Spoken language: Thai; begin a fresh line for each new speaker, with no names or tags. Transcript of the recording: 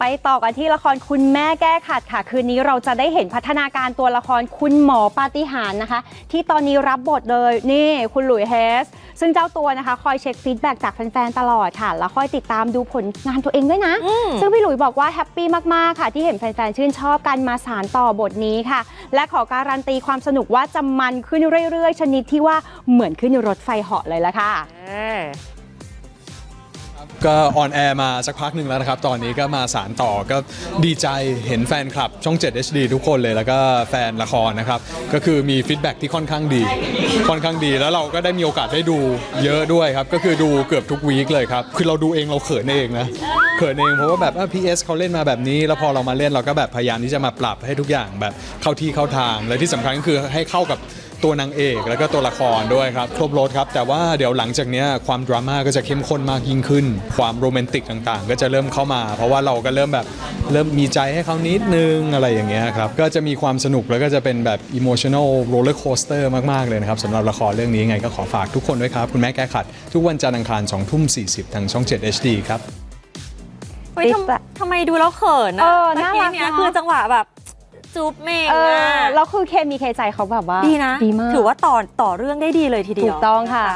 ไปต่อกันที่ละครคุณแม่แก้ขัดค่ะ คืนนี้เราจะได้เห็นพัฒนาการตัวละครคุณหมอปาฏิหาริย์นะคะ ที่ตอนนี้รับบทเลยนี่คุณหลุยส์เฮส ซึ่งเจ้าตัวนะคะคอยเช็คฟีดแบ็กจากแฟนๆตลอดค่ะ แล้วคอยติดตามดูผลงานตัวเองด้วยนะ
อืม
ซึ่งพี่หลุยบอกว่าแฮปปี้มากๆค่ะ ที่เห็นแฟนๆชื่นชอบกันมาสารต่อบทนี้ค่ะ และขอการันตีความสนุกว่าจะมันขึ้นเรื่อยๆ ชนิดที่ว่าเหมือนขึ้นรถไฟเหาะเลยละค่ะ
ก็ออนแอร์มาสักพักหนึ่งแล้วนะครับ ตอนนี้ก็มาสารต่อก็ดีใจเห็นแฟนคลับ ช่อง 7 HD ทุกคนเลยแล้วก็แฟนละครนะครับ ก็คือมีฟีดแบ็กที่ค่อนข้างดี ค่อนข้างดีแล้วเราก็ได้มีโอกาสได้ดูเยอะด้วยครับ ก็คือดูเกือบทุกวีคเลยครับ คือเราดูเองเราเขินเองนะเขินเองเพราะว่าแบบพีเอสเขาเล่นมาแบบนี้ แล้วพอเรามาเล่นเราก็แบบพยายามที่จะมาปรับให้ทุกอย่างแบบเข้าที่เข้าทางและที่สำคัญก็คือให้เข้ากับ ตัวนางเอกแล้วก็ตัวละครด้วยครับ ครบรถครับ แต่ว่าเดี๋ยวหลังจากเนี้ยความดราม่าก็จะเข้มข้นมากยิ่งขึ้น ความโรแมนติกต่างๆ ก็จะเริ่มเข้ามา เพราะว่าเราก็เริ่มแบบเริ่มมีใจให้เขานิดนึงอะไรอย่างเงี้ยครับ ก็จะมีความสนุกแล้วก็จะเป็นแบบ emotional roller coaster มากๆเลยนะครับสำหรับละครเรื่องนี้ยังไงก็ขอฝากทุกคนด้วยครับคุณแม่แก้ขัด ทุกวันจันทร์อังคาร2ทุ่ม40ทางช่อง 7 HD ครับ
เฮ้ยทำทำไมดูแล้วเขิน
เอ
อะ
อ
เมื่อ
น่า
กี้
รัก
เนี้ย
เนอะ
คือจังหวะแบบ จูบเมง
เออ
อะ
แล้วคือเคมีเคใจเขาแบบว่า
ดีนะ
ดีมาก
ถือว่าต่อต่อเรื่องได้ดีเลยทีเดียว
ถูกต้องค่ะ